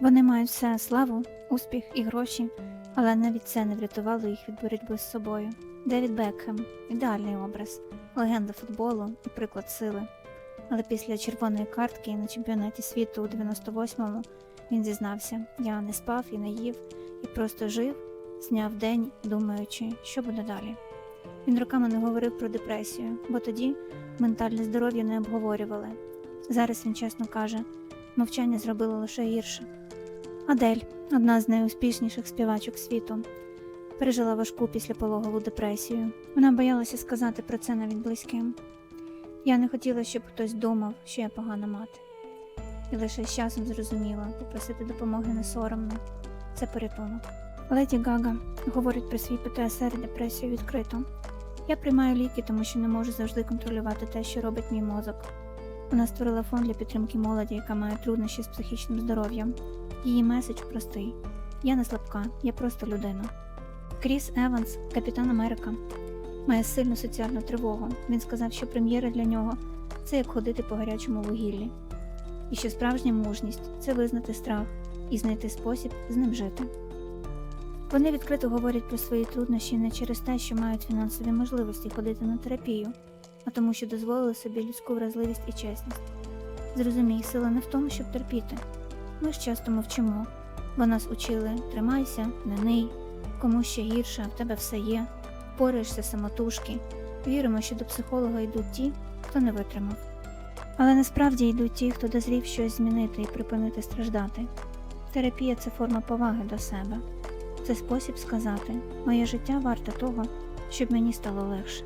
Вони мають все славу, успіх і гроші, але навіть це не врятувало їх від боротьби з собою. Девід Бекхем ідеальний образ, легенда футболу і приклад сили. Але після червоної картки на чемпіонаті світу у 98-му він зізнався: я не спав і не їв, і просто жив, зняв день, думаючи, що буде далі. Він роками не говорив про депресію, бо тоді ментальне здоров'я не обговорювали. Зараз він чесно каже, мовчання зробило лише гірше. Адель, одна з найуспішніших співачок світу, пережила важку післяпологову депресію. Вона боялася сказати про це навіть близьким. Я не хотіла, щоб хтось думав, що я погана мати. І лише з часом зрозуміла, попросити допомоги не соромно. Це порятунок. Леді Гага говорить про свій ПТСР і депресію відкрито. Я приймаю ліки, тому що не можу завжди контролювати те, що робить мій мозок. Вона створила фонд для підтримки молоді, яка має труднощі з психічним здоров'ям. Її меседж простий: я не слабка, я просто людина. Кріс Еванс, капітан Америка, має сильну соціальну тривогу. Він сказав, що прем'єра для нього це як ходити по гарячому вугіллі, і що справжня мужність це визнати страх і знайти спосіб з ним жити. Вони відкрито говорять про свої труднощі не через те, що мають фінансові можливості ходити на терапію, а тому, що дозволили собі людську вразливість і чесність. Зрозумій, сила не в тому, щоб терпіти. Ми ж часто мовчимо, бо нас учили тримайся, не ний, комусь ще гірше, в тебе все є, пораєшся самотужки, віримо, що до психолога йдуть ті, хто не витримав. Але насправді йдуть ті, хто дозрів щось змінити і припинити страждати. Терапія це форма поваги до себе. Це спосіб сказати, моє життя варте того, щоб мені стало легше.